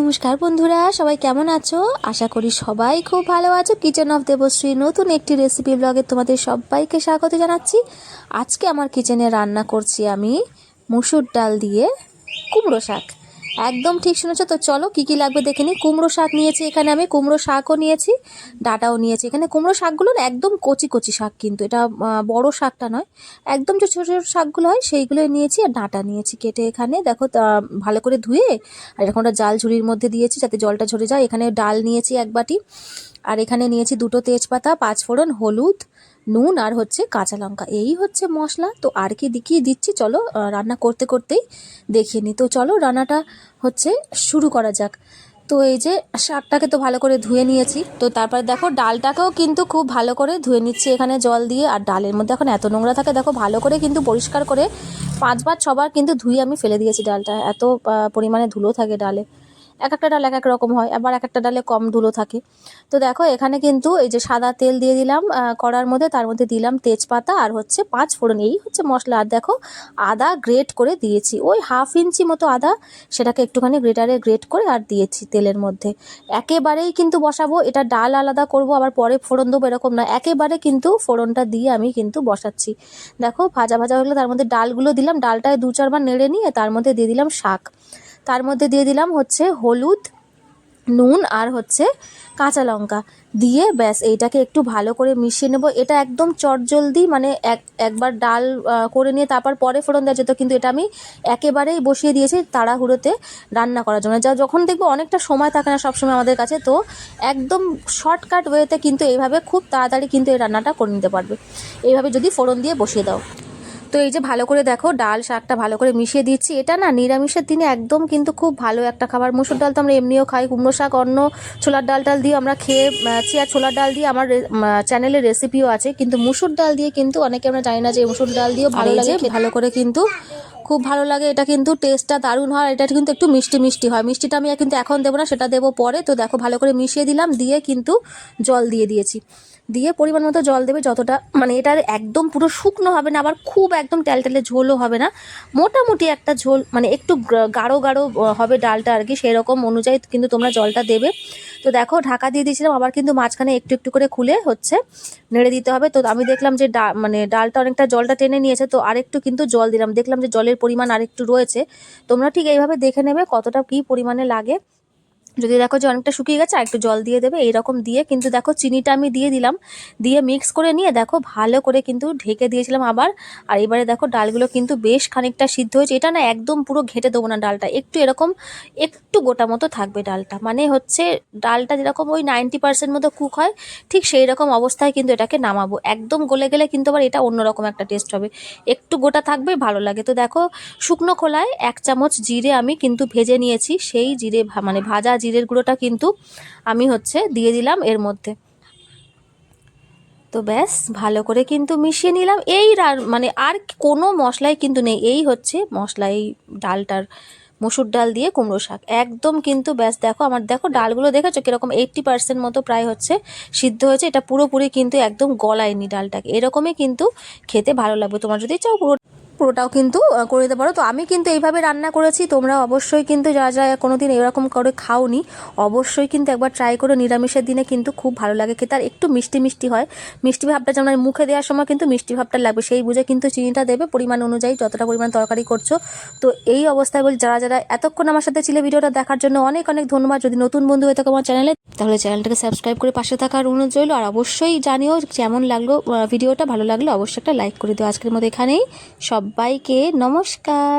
নমস্কার বন্ধুরা, সবাই কেমন আছো? আশা করি সবাই খুব ভালো আছো। কিচেন অফ দেবশ্রী নতুন একটি রেসিপি ব্লগে তোমাদের সবাইকে স্বাগত জানাচ্ছি। আজকে আমার কিচেনে রান্না করছি আমি মুসুর ডাল দিয়ে কুমড়ো শাক। একদম ঠিক শুনেছো? তো চলো, কী কী লাগবে দেখে নিই। কুমড়ো শাক নিয়েছি এখানে আমি, কুমড়ো শাকও নিয়েছি, ডাটাও নিয়েছি। এখানে কুমড়ো শাকগুলো না একদম কচি কচি শাক কিন্তু, এটা বড় শাকটা নয়। একদম যে ছোটো ছোটো শাকগুলো হয়, সেইগুলোই নিয়েছি আর ডাঁটা নিয়েছি কেটে এখানে। দেখো ভালো করে ধুয়ে, আর এখন ওটা জাল ঝুড়ির মধ্যে দিয়েছি যাতে জলটা ঝরে যায়। এখানে ডাল নিয়েছি এক বাটি, আর এখানে নিয়েছি দুটো তেজপাতা পাঁচ ফোড়ন হলুদ নুন আর হচ্ছে কাঁচা লঙ্কা। এই হচ্ছে মশলা। তো আর কি দেখিয়ে দিচ্ছি, চলো রান্না করতে করতেই দেখিয়ে নিই। তো চলো, রান্নাটা হচ্ছে শুরু করা যাক। তো এই যে শাকটাকে তো ভালো করে ধুয়ে নিয়েছি। তো তারপরে দেখো, ডালটাকেও কিন্তু খুব ভালো করে ধুয়ে নিচ্ছি এখানে জল দিয়ে। আর ডালের মধ্যে এখন এত নোংরা থাকে, দেখো, ভালো করে কিন্তু পরিষ্কার করে পাঁচবার, ছবার কিন্তু ধুয়ে আমি ফেলে দিয়েছি ডালটা। এত পরিমাণে ধুলো থাকে ডালে। এক একটা ডাল এক এক রকম হয়, আবার এক একটা ডালে কম ধুলো থাকে। তো দেখো, এখানে কিন্তু এই যে সাদা তেল দিয়ে দিলাম কড়ার মধ্যে, তার মধ্যে দিলাম তেজপাতা আর হচ্ছে পাঁচ ফোড়ন, এই হচ্ছে মশলা। আর দেখো, আদা গ্রেট করে দিয়েছি। ওই হাফ ইঞ্চি মতো আদা, সেটাকে একটুখানি গ্রেটারে গ্রেট করে আর দিয়েছি তেলের মধ্যে। একেবারেই কিন্তু বসাবো, এটা ডাল আলাদা করব, আবার পরে ফোড়ন দেবো এরকম না। একেবারে কিন্তু ফোড়নটা দিয়ে আমি কিন্তু বসাচ্ছি। দেখো, ভাজা ভাজা হলে, তার মধ্যে ডালগুলো দিলাম, ডালটায় দু চারবার নেড়ে নিয়ে তার মধ্যে দিয়ে দিলাম শাক। তার মধ্যে দিয়ে দিলাম হচ্ছে হলুদ, নুন আর হচ্ছে কাঁচা লঙ্কা। দিয়ে ব্যাস, এইটাকে একটু ভালো করে মিশিয়ে নেব। এটা একদম চটজলদি মানে এক, একবার ডাল করে নিয়ে তারপর পরে ফোড়ন দেওয়া যেত, কিন্তু এটা আমি একেবারেই বসিয়ে দিয়েছি তাড়াহুড়োতে রান্না করার জন্য। যা, যখন দেখব অনেকটা সময় থাকে না সবসময় আমাদের কাছে, তো একদম শর্টকাট ওয়েতে কিন্তু এইভাবে খুব তাড়াতাড়ি কিন্তু এই রান্নাটা করে নিতে পারবে। এইভাবে যদি ফোড়ন দিয়ে বসিয়ে দাও। তো এই যে ভালো করে দেখো ডাল শাকটা ভালো করে মিশিয়ে দিচ্ছি। এটা না নিরামিষের দিনে একদম কিন্তু খুব ভালো একটা খাবার। মুসুর ডাল তো আমরা এমনিও খাই কুমড়ো শাক অন্য ছোলার ডাল টাল দিয়ে আমরা খেয়েছি আর ছোলার ডাল দিয়ে আমার চ্যানেলের রেসিপিও আছে। কিন্তু মুসুর ডাল দিয়ে কিন্তু অনেকে আমরা জানি না যে মুসুর ডাল দিয়েও ভালো লাগে ভালো করে কিন্তু খুব ভালো লাগে, এটা কিন্তু টেস্টটা দারুণ হয় এটা কিন্তু একটু মিষ্টি মিষ্টি হয়। মিষ্টিটা আমি কিন্তু এখন দেবো না, সেটা দেবো পরে। তো দেখো, ভালো করে মিশিয়ে দিলাম, দিয়ে কিন্তু জল দিয়ে দিয়েছি। দিয়ে পরিমাণ মতো জল দেবে যতটা মানে এটার একদম পুরো শুকনো হবে না, আবার খুব একদম টেলটেলে ঝোলও হবে না। মোটামুটি একটা ঝোল মানে একটু গাঢ় গাঢ় হবে ডালটা আর কি, সেরকম অনুযায়ী কিন্তু তোমরা জলটা দেবে। তো দেখো, ঢাকা দিয়ে দিয়েছিলাম, আবার কিন্তু মাঝখানে একটু একটু করে খুলে হচ্ছে, নেড়ে দিতে হবে। তো আমি দেখলাম যে ডা মানে ডালটা অনেকটা জলটা টেনে নিয়েছে, তো আরেকটু কিন্তু জল দিলাম। দেখলাম যে জলের পরিমাণ আরেকটু রয়েছে। তোমরা ঠিক এইভাবে দেখে নেবে কতটা কী পরিমাণে লাগে। যদি দেখো যে অনেকটা শুকিয়ে গেছে আর একটু জল দিয়ে দেবে এইরকম দিয়ে কিন্তু দেখো চিনিটা আমি দিয়ে দিলাম। দিয়ে মিক্স করে নিয়ে দেখো ভালো করে কিন্তু ঢেকে দিয়েছিলাম আবার। আর এবারে দেখো ডালগুলো কিন্তু বেশ খানিকটা সিদ্ধ হয়েছে। এটা না একদম পুরো ঘেটে দেবো না ডালটা, একটু এরকম, একটু গোটা মতো থাকবে ডালটা। মানে হচ্ছে ডালটা যেরকম ওই নাইনটি পার্সেন্ট মতো কুক হয়, ঠিক সেই রকম অবস্থায় কিন্তু এটাকে নামাবো। একদম গলে গেলে কিন্তু আবার এটা অন্যরকম একটা টেস্ট হবে। একটু গোটা থাকবে, ভালো লাগে। তো দেখো শুকনো খোলায় এক চামচ জিরে আমি কিন্তু ভেজে নিয়েছি। সেই জিরে মানে ভাজা জিরের গুঁড়োটা কিন্তু আমি হচ্ছে দিয়ে দিলাম এর মধ্যে। তো ব্যাস, ভালো করে কিন্তু মিশিয়ে নিলাম। এই রা- মানে আর কোনো মশলাই কিন্তু নেই। এই হচ্ছে মশলা এই ডালটার মসুর ডাল দিয়ে কুমড়ো শাক। একদম কিন্তু ব্যাস, দেখো আমার, দেখো ডালগুলো দেখেছ কীরকম? এইট্টি পার্সেন্ট মতো প্রায় হচ্ছে সিদ্ধ হয়েছে। এটা পুরোপুরি কিন্তু একদম গলায়নি ডালটাকে। এরকমই কিন্তু খেতে ভালো লাগবে। তোমার যদি চাও পুরো পুরোটাও কিন্তু করে দিতে পারো। তো আমি কিন্তু এইভাবে রান্না করেছি। তোমরা অবশ্যই কিন্তু যারা যারা কোনো দিন এরকম করে খাওনি, অবশ্যই কিন্তু একবার ট্রাই করো নিরামিষের দিনে কিন্তু খুব ভালো লাগে খেতে। আর একটু মিষ্টি মিষ্টি হয়। মিষ্টি ভাবটা যেমন মুখে দেওয়ার সময় কিন্তু মিষ্টি ভাবটা লাগবে। সেই বুঝে কিন্তু চিনিটা দেবে পরিমাণ অনুযায়ী যতটা পরিমাণ তরকারি করছ। তো এই অবস্থায় বলি, যারা যারা এতক্ষণ আমার সাথে ছিল ভিডিওটা দেখার জন্য অনেক অনেক ধন্যবাদ। যদি নতুন বন্ধু হয়ে থাকো আমার চ্যানেলে তাহলে চ্যানেলটাকে সাবস্ক্রাইব করে পাশে থাকার অনুরোধ রইল, আর অবশ্যই জানিও যেমন লাগল ভিডিওটা, ভালো লাগল অবশ্যই একটা লাইক করে দিও। আজকের মধ্যে এখানেই। সবাইকে নমস্কার।